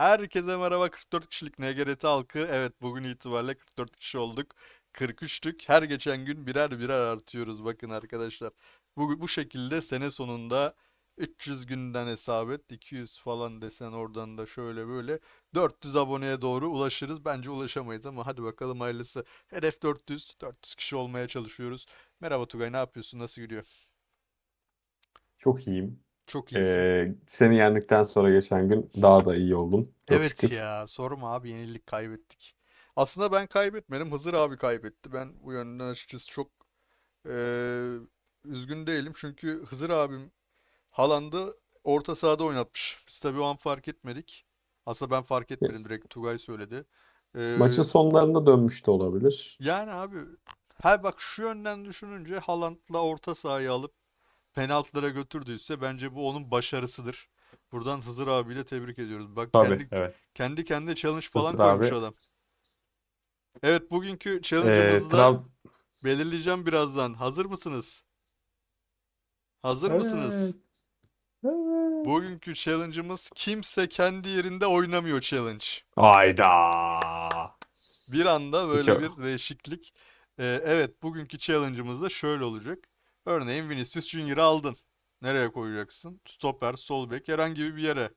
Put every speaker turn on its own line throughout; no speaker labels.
Herkese merhaba 44 kişilik NGRT halkı. Evet bugün itibariyle 44 kişi olduk. 43'tük. Her geçen gün birer birer artıyoruz bakın arkadaşlar. Bu, bu şekilde sene sonunda 300 günden hesap et. 200 falan desen oradan da şöyle böyle 400 aboneye doğru ulaşırız. Bence ulaşamayız ama hadi bakalım hayırlısı. Hedef 400. 400 kişi olmaya çalışıyoruz. Merhaba Tugay ne yapıyorsun? Nasıl gidiyor?
Çok iyiyim.
Çok iyisin.
Ee, seni yendikten sonra geçen gün daha da iyi oldum. Çok
Evet
şükür.
ya sorma abi yenildik kaybettik. Aslında ben kaybetmedim Hızır abi kaybetti. Ben bu yönden açıkçası çok eee, üzgün değilim. Çünkü Hızır abim Haaland'ı orta sahada oynatmış. Biz tabii o an fark etmedik. Aslında ben fark etmedim direkt Tugay söyledi. Eee,
Maçın sonlarında dönmüş de olabilir.
yani abi her bak şu yönden düşününce Haaland'la orta sahayı alıp penaltılara götürdüyse bence bu onun başarısıdır. Buradan Hızır abiyle tebrik ediyoruz. Bak
Tabii,
kendi
evet.
kendi kendine challenge falan
Hızır
koymuş
abi.
adam. Evet bugünkü
Ee,
challenge'ımızı da
Trab-
belirleyeceğim birazdan. Hazır mısınız? Hazır mısınız?
Evet. Evet.
Bugünkü challenge'ımız kimse kendi yerinde oynamıyor challenge.
Ayda.
Bir anda böyle
Peki.
bir değişiklik. Ee, evet bugünkü challenge'ımız da şöyle olacak. Örneğin Vinicius Junior'ı aldın. Nereye koyacaksın? Stoper, sol bek, herhangi bir yere.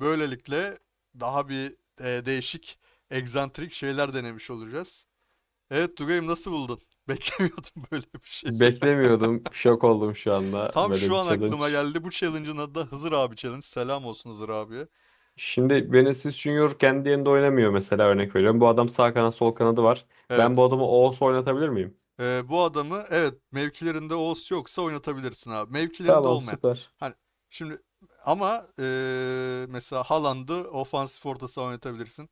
Böylelikle daha bir e, değişik, egzantrik şeyler denemiş olacağız. Evet Tugay'ım nasıl buldun? Beklemiyordum böyle bir şey.
Beklemiyordum. Şok oldum şu anda.
Tam
Böyle
şu an aklıma
challenge.
geldi. Bu challenge'ın adı da Hızır abi challenge. Selam olsun Hızır abiye.
Şimdi Vinicius Junior kendi yerinde oynamıyor mesela örnek veriyorum. Bu adam sağ kanat sol kanadı var.
Evet.
Ben bu adamı Oğuz oynatabilir miyim?
Ee, bu adamı evet mevkilerinde Oğuz yoksa oynatabilirsin abi. Mevkilerinde
Tamam
olmayan.
süper.
Şimdi ama eee, mesela Haaland'ı ofansif orta saha oynatabilirsin.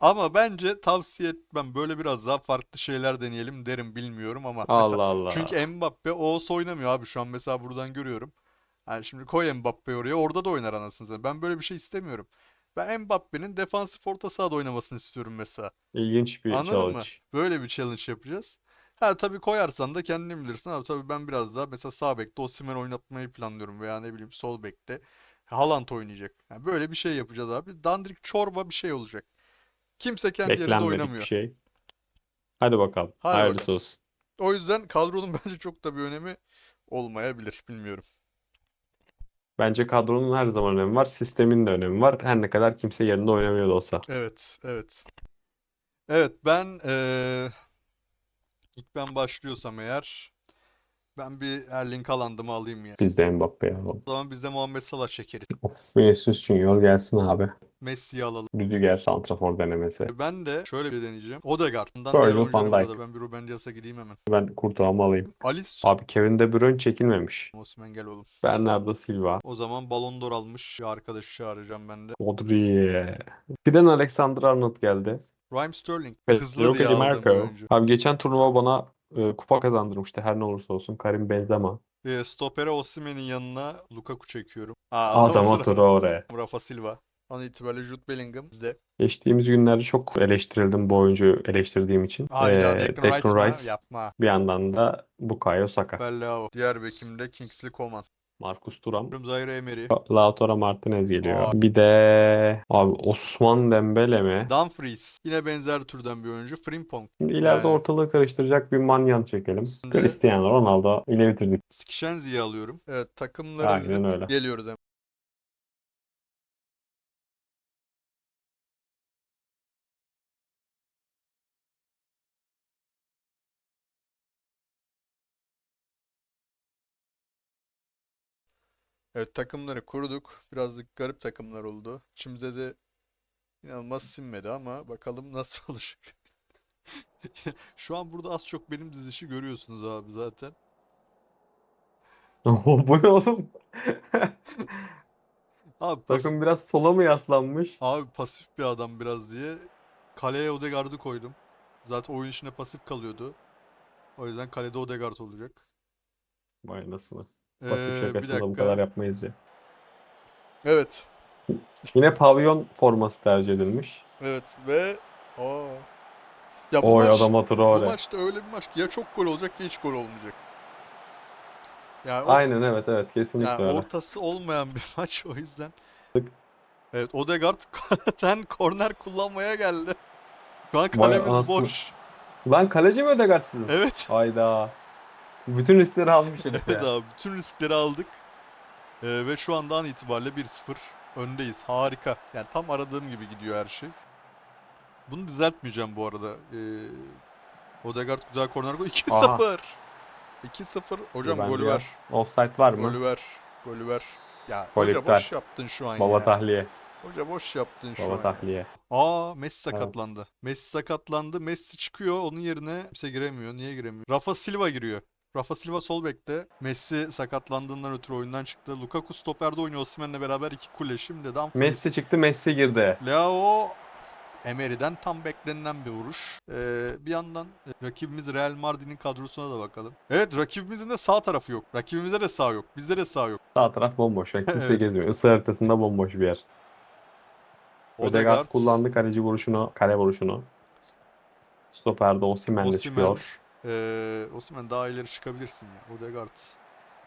Ama bence tavsiye etmem. Böyle biraz daha farklı şeyler deneyelim derim bilmiyorum ama mesela
Allah Allah.
çünkü Mbappe Oğuz oynamıyor abi şu an mesela buradan görüyorum. Yani şimdi koy Mbappe'yi oraya orada da oynar anasını satayım. Ben böyle bir şey istemiyorum. Ben Mbappe'nin defansif orta sahada oynamasını istiyorum mesela.
İlginç bir
Anladın mı?
challenge.
Böyle bir challenge yapacağız. Ha tabii koyarsan da kendin bilirsin abi. Tabii ben biraz daha mesela sağ bekte Osimhen oynatmayı planlıyorum veya ne bileyim sol bekte Haaland oynayacak. Yani böyle bir şey yapacağız abi. Dandirik çorba bir şey olacak. Kimse kendi yerinde
Beklenmedik bir
oynamıyor.
şey. Hadi bakalım.
Hadi
Hayırlısı
bakalım.
olsun.
O yüzden kadronun bence çok da bir önemi olmayabilir. Bilmiyorum.
Bence kadronun her zaman önemi var. Sistemin de önemi var. Her ne kadar kimse yerinde oynamıyor da olsa.
Evet, evet. Evet ben eee ilk ben başlıyorsam eğer ben bir Erling Haaland'ımı alayım ya.
Biz de Mbappe'yi alalım.
O zaman biz de Muhammed Salah çekeriz.
Of, Vinicius Junior gelsin abi.
Messi'yi alalım.
Rüdiger santrafor denemesi.
Ben de şöyle bir deneyeceğim. Odegaard'dan
Virgil van Dijk.
ben bir Ruben Dias'a gideyim hemen.
Ben Kurtağımı alayım.
Alice
Abi Kevin De Bruyne çekilmemiş.
Osimhen gel oğlum.
Bernardo Silva.
O zaman Ballon d'Or almış bir arkadaşı çağıracağım ben de.
Modric. Trent Alexander-Arnold geldi.
Raheem Sterling. Hızlı diye bir
Camargo.
oyuncu.
Abi geçen turnuva bana e, kupa kazandırmıştı her ne olursa olsun. Karim Benzema.
Ee, stopere Osimhen'in yanına Lukaku çekiyorum. Aa, anlamadın mı?
Traore.
Rafa Silva. An itibariyle Jude Bellingham bizde.
Geçtiğimiz günlerde çok eleştirildim bu oyuncu eleştirdiğim için.
Hayda
Ee,
Declan Rice
Declan
mı?
Rice.
Yapma.
Bir yandan da Bukayo Saka.
Bellao. Diğer bekimde Kingsley Coman.
Marcus Thuram.
Zaire Emery.
Lautaro Martinez geliyor.
Aa.
Bir de abi Osman Dembele mi?
Dumfries. Yine benzer türden bir oyuncu. Frimpong.
Şimdi ileride
Yani-
ortalığı karıştıracak bir manyan çekelim.
Şimdi-
Cristiano Ronaldo ile bitirdik.
Skişenzi'yi alıyorum. Evet takımları
Aynen öyle.
geliyoruz hemen. Evet takımları kurduk. Birazcık garip takımlar oldu. İçimize de inanılmaz sinmedi ama bakalım nasıl olacak. Şu an burada az çok benim dizişi görüyorsunuz abi zaten.
Bu ne oğlum?
Abi pas-
Takım biraz sola mı yaslanmış?
Abi pasif bir adam biraz diye kaleye Odegaard'ı koydum. Zaten oyun içinde pasif kalıyordu. O yüzden kalede Odegaard olacak.
Vay anasını.
Ee,
Pasif
bir
şakasız da bu kadar yapmayız ya.
Evet.
Yine pavyon forması tercih edilmiş.
Evet ve aa. Ya bu
Oy
maç
adama
bu maçta öyle bir maç ki ya çok gol olacak ya hiç gol olmayacak. Yani, o-
Aynen evet evet kesinlikle
yani
öyle.
ortası olmayan bir maç o yüzden. Evet Odegaard ten korner kullanmaya geldi. Şu an
Vay
kalemiz
anasını.
boş.
Lan kaleci mi Ödegaard sizin?
Evet.
Hayda. Bütün riskleri almış herif
Evet
ya.
abi bütün riskleri aldık. Ee, ve şu andan itibariyle 1-0 öndeyiz. Harika. Yani tam aradığım gibi gidiyor her şey. Bunu düzeltmeyeceğim bu arada. Ee, Odegaard güzel korner gol. 2-0. 2-0. Hocam
Bence
golü ver.
Offside var mı?
Golü ver. Golü ver. Ya
Gol
hoca
iptal.
boş yaptın şu an
Baba
ya.
tahliye.
Hoca boş yaptın şu
Baba
an. ya.
tahliye.
Aa Messi
Evet.
sakatlandı. Messi sakatlandı. Messi çıkıyor. Onun yerine kimse giremiyor. Niye giremiyor? Rafa Silva giriyor. Rafa Silva sol bekte. Messi sakatlandığından ötürü oyundan çıktı. Lukaku stoperde oynuyor Osimhen'le beraber iki kule. Şimdi Dumfries.
Messi çıktı Messi girdi.
Leo Emery'den tam beklenilen bir vuruş. Ee, bir yandan e, rakibimiz Real Madrid'in kadrosuna da bakalım. Evet rakibimizin de sağ tarafı yok. Rakibimizde de sağ yok. Bizde de sağ yok.
Sağ taraf bomboş. Yani kimse
Evet.
gezmiyor. Isır haritasında bomboş bir yer. Odegaard kullandı kaleci vuruşunu, kale vuruşunu. Stoperde Osimhen de çıkıyor.
Ee, Osimhen daha ileri çıkabilirsin ya. Odegaard.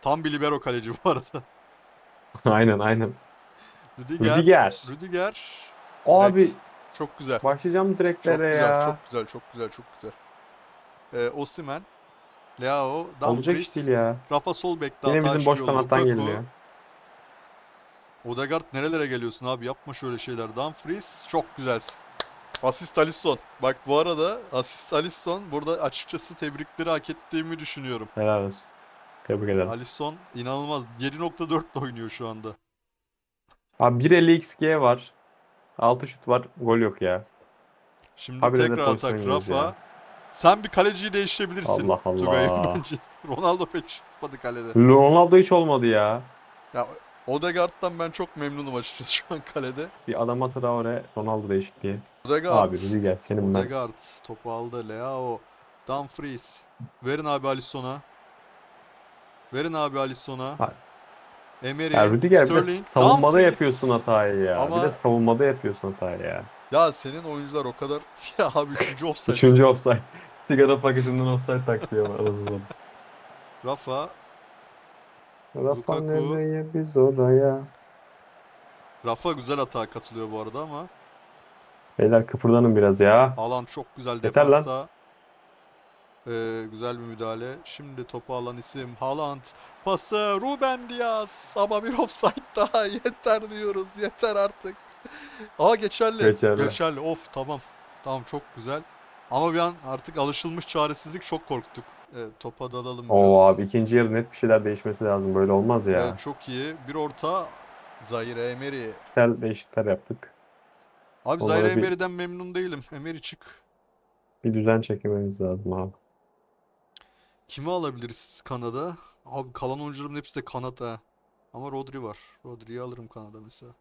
Tam bir libero kaleci bu arada.
aynen aynen.
Rüdiger.
Rüdiger.
Rüdiger.
Abi
Çok güzel.
başlayacağım
Çok güzel,
ya.
çok güzel, çok güzel, çok güzel. Ee, Osimhen, Leao,
Olacak
Dumfries,
iş değil ya.
Rafa Solbek'te
Yine bizim boş kanattan geliyor.
Odegaard nerelere geliyorsun abi? Yapma şöyle şeyler. Dumfries çok güzelsin. Asist Alisson. Bak bu arada asist Alisson burada açıkçası tebrikleri hak ettiğimi düşünüyorum.
Helal olsun. Tebrik ederim.
Alisson inanılmaz. 7.4 ile oynuyor şu anda.
Abi 1.50 XG var. 6 şut var. Gol yok ya.
Şimdi
de
tekrar atak Rafa.
ya.
Sen bir kaleciyi değiştirebilirsin.
Allah Allah.
Bence. Ronaldo pek yapmadı kalede.
Ronaldo hiç olmadı ya.
Ya Odegaard'dan ben çok memnunum açıkçası şu an kalede.
Bir Adama Traore, Ronaldo değişikliği.
Odegaard.
Abi Rüdiger senin ben.
Odegaard topu aldı. Leao. Dumfries. Verin abi Alisson'a. Verin abi Alisson'a. Emery.
Ya Rüdiger bir
Sterling.
savunmada
Dumfries.
yapıyorsun hatayı ya. Bir
Ama-
de savunmada yapıyorsun hatayı ya.
Ya senin oyuncular o kadar... Ya abi üçüncü offside.
Üçüncü offside. Sigara paketinden offside taktiği var aramızda.
Rafa.
Rafa
Lukaku.
nereye biz oraya.
Rafa güzel hata katılıyor bu arada ama.
Beyler kıpırdanın biraz ya.
Haaland çok güzel
Yeter lan.
defasta. Ee, güzel bir müdahale. Şimdi topu alan isim Haaland. Pası Ruben Diaz. Ama bir offside daha. Yeter diyoruz. Yeter artık. Aa geçerli.
Geçerli.
Geçerli. Of tamam. Tamam çok güzel. Ama bir an artık alışılmış çaresizlik çok korktuk. Evet, topa dalalım biraz.
Oo abi ikinci yarı net bir şeyler değişmesi lazım. Böyle olmaz ya.
Evet, çok iyi. Bir orta. Zaire Emery.
Güzel değişiklikler yaptık.
Abi
Onlara
Zaire
bir-
Emery'den memnun değilim. Emery çık.
Bir düzen çekmemiz lazım abi.
Kimi alabiliriz Kanada? Abi kalan oyuncuların hepsi de kanat ha. Ama Rodri var. Rodri'yi alırım Kanada mesela.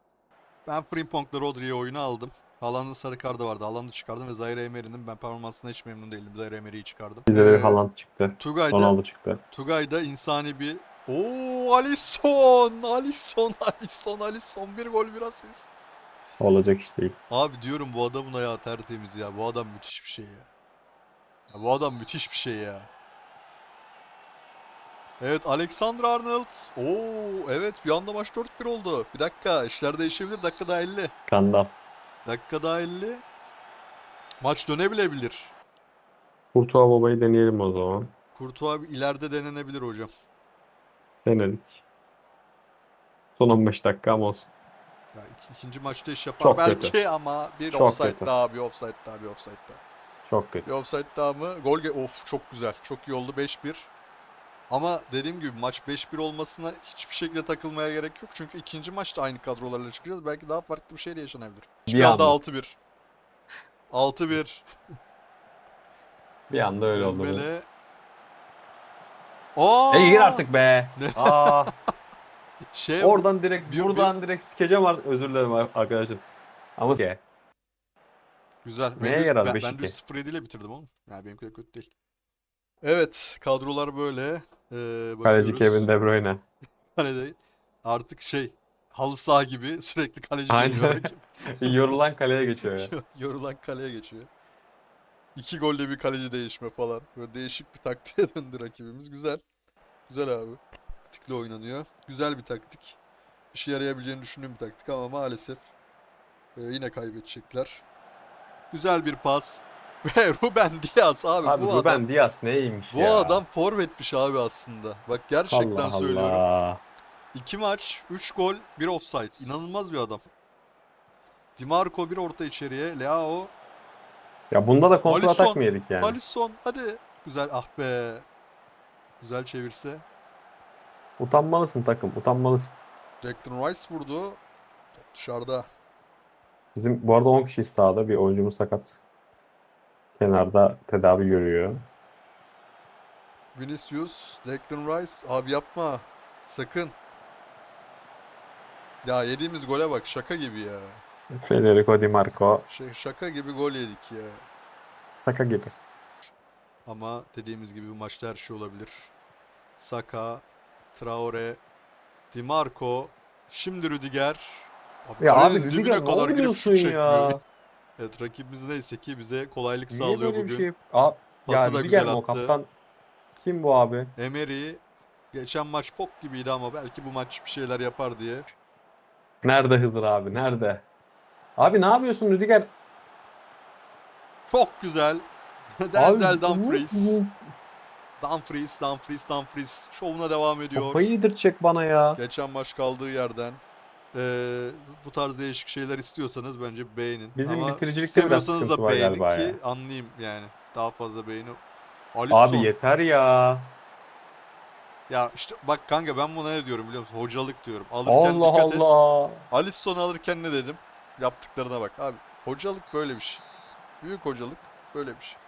Ben Frimpong'la Rodri'yi oyuna aldım. Haaland'ın sarı kartı vardı. Haaland'ı çıkardım ve Zaire Emery'nin ben performansına hiç memnun değildim. Zaire Emery'yi çıkardım.
Bizde de
Ee,
Haaland çıktı.
Tugay'da,
Ronaldo çıktı.
Tugay'da insani bir... Oo Alisson! Alisson! Alisson! Alisson! Bir gol bir asist.
Olacak iş değil.
Abi diyorum bu adamın ayağı tertemiz ya. Bu adam müthiş bir şey ya. ya bu adam müthiş bir şey ya. Evet Alexander Arnold. Oo evet bir anda maç 4-1 oldu. Bir dakika işler değişebilir. Dakika daha 50.
Skandal.
Dakika daha 50. Maç dönebilebilir.
Kurtuğa babayı deneyelim o zaman.
Kurtuğa ileride denenebilir hocam.
Denedik. Son 15 dakika ama olsun.
Ya iki- ikinci maçta iş yapar
Çok
belki
kötü.
ama bir
Çok
offside
kötü.
daha, bir offside daha, bir offside daha.
Çok kötü.
Bir offside daha mı? Gol ge- Of çok güzel. Çok iyi oldu 5-1. Ama dediğim gibi maç 5-1 olmasına hiçbir şekilde takılmaya gerek yok. Çünkü ikinci maçta aynı kadrolarla çıkacağız. Belki daha farklı bir şey de yaşanabilir.
Bir
Bir anda
anda.
6-1. 6-1.
Bir anda öyle oldu.
Dembele. Aa!
E gir artık be. Aa,
Şey
oradan direkt
bir-
buradan direkt sikeceğim ar- özür dilerim ar- arkadaşlar. Ama ya,
Güzel.
Neye
Ben,
yarar
ben,
5-2?
ben de 0-7 ile bitirdim oğlum. Yani benimki de kötü değil. Evet. Kadrolar böyle. Ee,
kaleci
bakıyoruz.
Kevin De Bruyne.
Kalede artık şey halı saha gibi sürekli kaleci
Aynen. Yorulan kaleye geçiyor ya.
Yorulan kaleye geçiyor. İki golde bir kaleci değişme falan. Böyle değişik bir taktiğe döndü rakibimiz. Güzel. Güzel abi. Taktikle oynanıyor. Güzel bir taktik. İşe yarayabileceğini düşündüğüm bir taktik ama maalesef Ee, yine kaybedecekler. Güzel bir pas. Ve Ruben Diaz abi,
Abi
bu
Ruben
adam
Diaz neymiş
bu
ya?
adam forvetmiş abi aslında. Bak gerçekten
Allah
söylüyorum.
Allah.
2 maç, 3 gol, 1 offside. İnanılmaz bir adam. Dimarco bir orta içeriye. Leao,
Ya bunda da
Alisson,
atak mı yedik yani?
Alisson hadi. Güzel ah be. Güzel çevirse.
Utanmalısın takım, utanmalısın.
Declan Rice vurdu. Top dışarıda.
Bizim bu arada 10 kişi sahada bir oyuncumuz sakat. Kenarda tedavi görüyor.
Vinicius, Declan Rice. Abi yapma. Sakın. Ya yediğimiz gole bak şaka gibi ya.
Federico Di Marco.
Şey, şaka gibi gol yedik ya.
Saka gibi.
Ama dediğimiz gibi bu maçta her şey olabilir. Saka, Traore, Di Marco, şimdi Rüdiger. Abi
Ya abi Rüdiger ne
kadar girip şut çekmiyor. Evet rakibimiz neyse ki bize kolaylık
Niye
sağlıyor
böyle bir
bugün.
şey? Aa,
Pası
ya
da
Rüdiger
güzel
o
attı.
kaptan? Kim bu abi?
Emery geçen maç pok gibiydi ama belki bu maç bir şeyler yapar diye.
Nerede Hızır abi? Nerede? Abi ne yapıyorsun Rüdiger?
Çok güzel. Denzel
Abi,
Dumfries. Dumfries, Dumfries, Dumfries şovuna devam ediyor.
Kafayı yedirtecek bana ya.
Geçen maç kaldığı yerden. Ee, bu tarz değişik şeyler istiyorsanız bence beğenin.
Bizim
Ama
bitiricilikte biraz
istemiyorsanız
sıkıntı
da
var
beğenin
galiba
ki
ya.
anlayayım yani. Daha fazla beğeni. Alisson.
Abi yeter ya.
Ya işte bak kanka ben buna ne diyorum biliyor musun? Hocalık diyorum. Alırken
Allah
dikkat et.
Allah.
Alisson alırken ne dedim? Yaptıklarına bak abi. Hocalık böyle bir şey. Büyük hocalık böyle bir şey.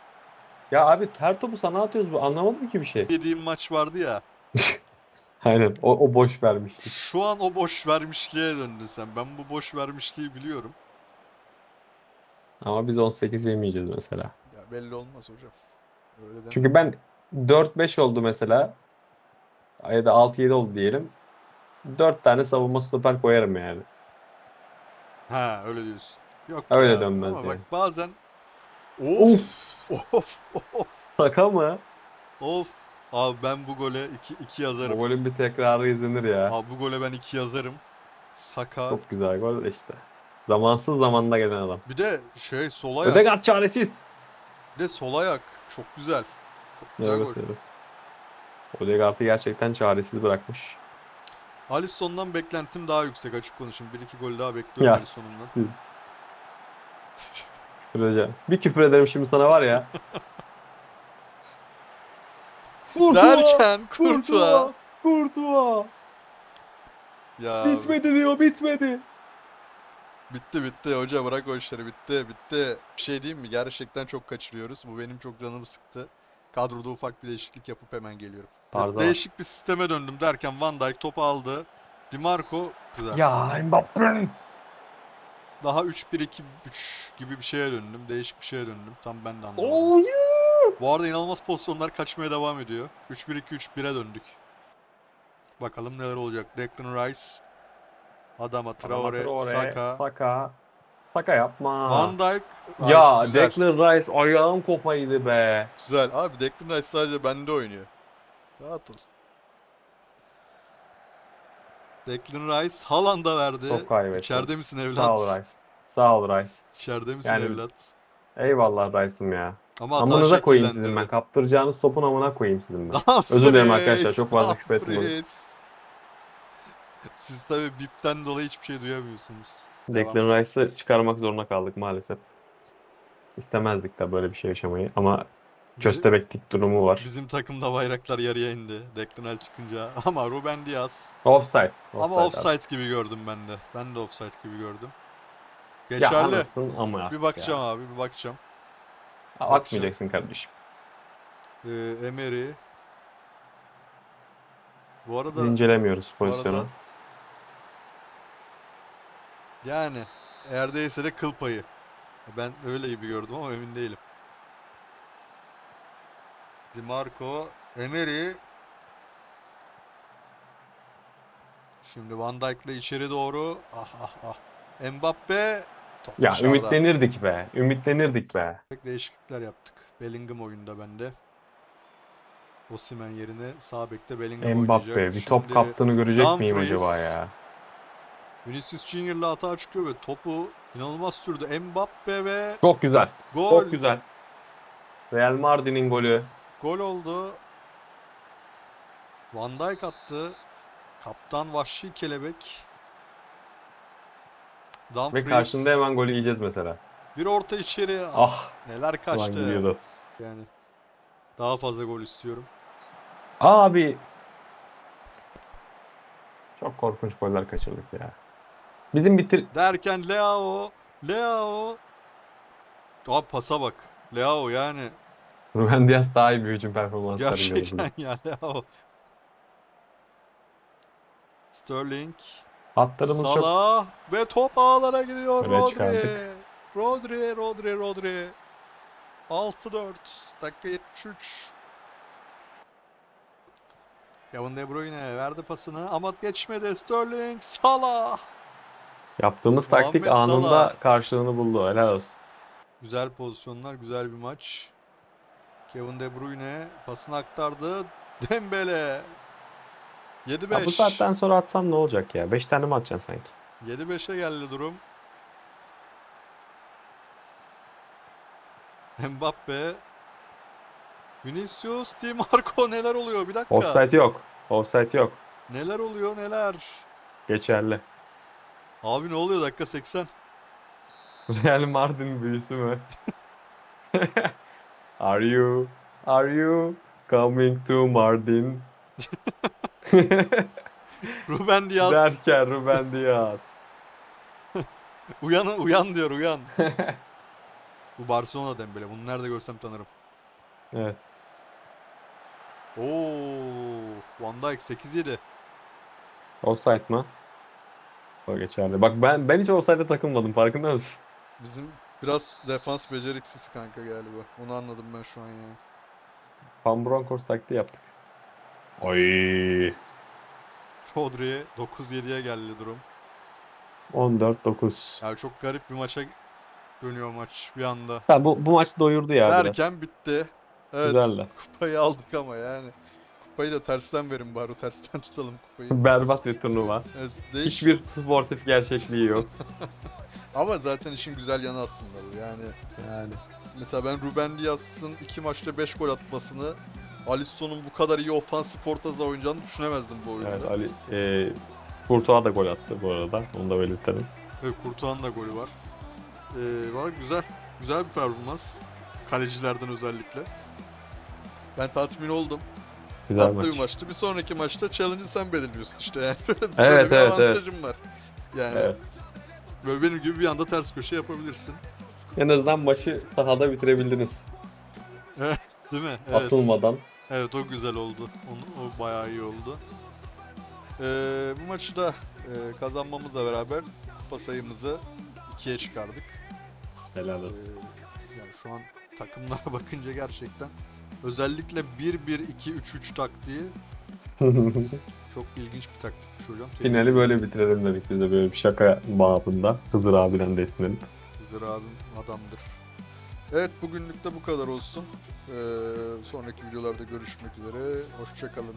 Ya abi her topu sana atıyoruz bu. Anlamadım ki bir şey.
Yediğim maç vardı ya.
Aynen. O, o boş vermiştik.
Şu an o boş vermişliğe döndün sen. Ben bu boş vermişliği biliyorum.
Ama biz 18 yemeyeceğiz mesela.
Ya belli olmaz hocam. Öyle.
Çünkü ben 4-5 oldu mesela. Ya da 6-7 oldu diyelim. 4 tane savunma stoper koyarım yani.
Ha öyle diyorsun. Yok
Öyle
ya.
dönmez
Ama bak
yani.
bazen of of of
Saka mı?
of. Abi ben bu gole 2 2
O
yazarım.
golün bir tekrarı izlenir ya.
Abi bu gole ben 2 yazarım. Saka.
Çok güzel gol işte. Zamansız zamanda gelen adam.
Bir de şey sol ayak.
Ödegaard çaresiz.
Bir de sol ayak. Çok güzel. Çok güzel
Evet
gol.
evet. Ödegaard'ı gerçekten çaresiz bırakmış.
Alisson'dan beklentim daha yüksek açık konuşayım. 1-2 gol daha bekliyorum Alisson'dan.
Küfür edeceğim. Bir küfür ederim şimdi sana var ya. Kurtuğa!
Derken Kurtuğa.
Kurtuğa!
Ya
Bitmedi diyor bitmedi.
bitti bitti hoca bırak o işleri bitti bitti. Bir şey diyeyim mi? Gerçekten çok kaçırıyoruz. Bu benim çok canımı sıktı. Kadroda ufak bir değişiklik yapıp hemen geliyorum.
Tarzı var.
Değişik bir sisteme döndüm derken Van Dijk topu aldı. Di Marco güzel.
Ya Mbappe.
Daha 3-1-2-3 gibi bir şeye döndüm. Değişik bir şeye döndüm. Tam ben de anlamadım.
Oh,
Bu arada inanılmaz pozisyonlar kaçmaya devam ediyor. 3-1-2-3-1'e döndük. Bakalım neler olacak. Declan Rice, Adama Traore, Saka,
Saka. Saka yapma.
Van Dijk, Rice
ya
güzel.
Declan Rice ayağım kopaydı be.
Güzel. Abi Declan Rice sadece bende oynuyor. Rahat ol. Declan Rice Haaland'a verdi.
Çok kaybettim.
İçeride misin evlat?
Sağ ol Rice. Sağ ol Rice.
İçeride misin
Yani-
evlat?
Eyvallah Rice'ım ya.
Ama hata
Amınıza koyayım sizin ben. Kaptıracağınız topun amına koyayım sizin ben. Özür dilerim arkadaşlar, çok fazla küfür ettim.
Siz tabii bipten dolayı hiçbir şey duyamıyorsunuz.
Declan Rice'ı çıkarmak zorunda kaldık maalesef. İstemezdik de böyle bir şey yaşamayı ama
Bizim,
köstebeklik durumu var.
bizim takımda bayraklar yarıya indi. Declan Rice çıkınca. Ama Ruben Diaz.
Offside.
Ama
Offside abi.
offside gibi gördüm ben de. Ben de offside gibi gördüm.
Ya
Geçerli.
anasın ama
Bir bakacağım abi, bir bakacağım.
Ya. Bakmayacaksın kardeşim.
Ee, Emery. Bu arada
İncelemiyoruz pozisyonu.
arada yani eğer değilse de kıl payı. Ben öyle gibi gördüm ama emin değilim. Di Marco, Emery. Şimdi Van Dijk'le içeri doğru. Ah ah ah. Mbappe top
Ya
dışarıda.
ümitlenirdik be. Ümitlenirdik be.
Pek değişiklikler yaptık. Bellingham oyunda bende. Osimhen yerine sağ bekte Bellingham
Mbappe
oynayacak.
bir top
Şimdi
kaptığını görecek miyim
Dumfries.
acaba ya?
Vinicius Junior'la atağa çıkıyor ve topu inanılmaz sürdü. Mbappe ve
Çok güzel.
gol.
Çok güzel. Real Mardin'in golü.
Gol oldu. Van Dijk attı. Kaptan Vahşi Kelebek.
Ve
Dumfries.
karşında hemen golü yiyeceğiz mesela.
Bir orta içeri.
Ah.
Neler
Ulan
kaçtı.
gidiyordu.
Yani daha fazla gol istiyorum.
Abi. Çok korkunç goller kaçırdık ya. Bizim bitir...
Derken Leao, Leao. Abi pasa bak. Leao yani
Ruben Dias daha iyi bir hücum performansı sergiliyordu.
gerçekten ya Leao. Sterling,
Hatlarımız çok...
Salah ve top ağlara gidiyor
Öne
Rodri.
çıkardık.
Rodri, Rodri, Rodri. 6-4. Dakika 73. Kevin De Bruyne verdi pasını ama geçmedi. Sterling, Salah.
Yaptığımız taktik
Muhammed
anında
Salah.
karşılığını buldu. Helal olsun.
Güzel pozisyonlar, güzel bir maç. Kevin De Bruyne pasını aktardı. Dembele.
Ya
7-5.
bu saatten sonra atsam ne olacak ya? 5 tane mi atacaksın sanki?
7-5'e geldi durum. Mbappe. Vinicius, Di Marco neler oluyor? Bir dakika.
Offside yok. Offside yok.
Neler oluyor neler?
Geçerli.
Abi ne oluyor dakika 80?
Real Mardin büyüsü mü? Are you? Are you coming to Mardin?
Ruben Diaz.
Derken Ruben Diaz.
Uyan, uyan diyor uyan. Bu Barcelona Dembele. Bunu nerede görsem tanırım.
Evet.
Oo, Van Dijk 8-7.
Offside mı? O geçerli. Bak ben ben hiç offside'e takılmadım farkında mısın?
Bizim biraz defans beceriksiz kanka galiba. Onu anladım ben şu an ya.
Van Bronckhorst taktiği yaptık. Oy.
Rodri'ye 9-7'ye geldi durum.
14-9.
Yani çok garip bir maça dönüyor maç bir anda.
Ha, bu, bu maç doyurdu ya biraz.
Derken bitti. Evet
Güzeldi.
kupayı aldık ama yani. Kupayı da tersten verin bari. Tersten tutalım kupayı.
Berbat bir turnuva.
Evet, değiş-
Hiçbir sportif gerçekliği yok.
Ama zaten işin güzel yanı aslında bu. Yani
Yani.
mesela ben Ruben Dias'ın iki maçta 5 gol atmasını Alisson'un bu kadar iyi ofansif orta oynayacağını düşünemezdim bu oyunda.
Evet Ali e, Courtois da gol attı bu arada. Onu da belirtelim.
Evet Kurtuğan da golü var. Ee, valla güzel. Güzel bir performans. Kalecilerden özellikle. Ben tatmin oldum.
Güzel
Tatlı
maç.
bir maçtı. Bir sonraki maçta challenge'ı sen belirliyorsun işte yani. Böyle,
Evet,
bir
evet, evet.
avantajım var. Yani
Evet.
böyle benim gibi bir anda ters köşe yapabilirsin.
En azından maçı sahada bitirebildiniz.
Değil mi? Evet.
Atılmadan.
Evet o güzel oldu. Onu, o bayağı iyi oldu. Ee, bu maçı da e, kazanmamızla beraber kupa sayımızı ikiye çıkardık.
Helal
Ee,
olsun.
yani şu an takımlara bakınca gerçekten özellikle 1-1-2-3-3 taktiği çok ilginç bir taktikmiş hocam.
Finali böyle bitirelim dedik biz de böyle bir şaka babında. Hızır abiden de esinlenip.
Hızır abim adamdır. Evet bugünlük de bu kadar olsun. Ee, sonraki videolarda görüşmek üzere. Hoşçakalın.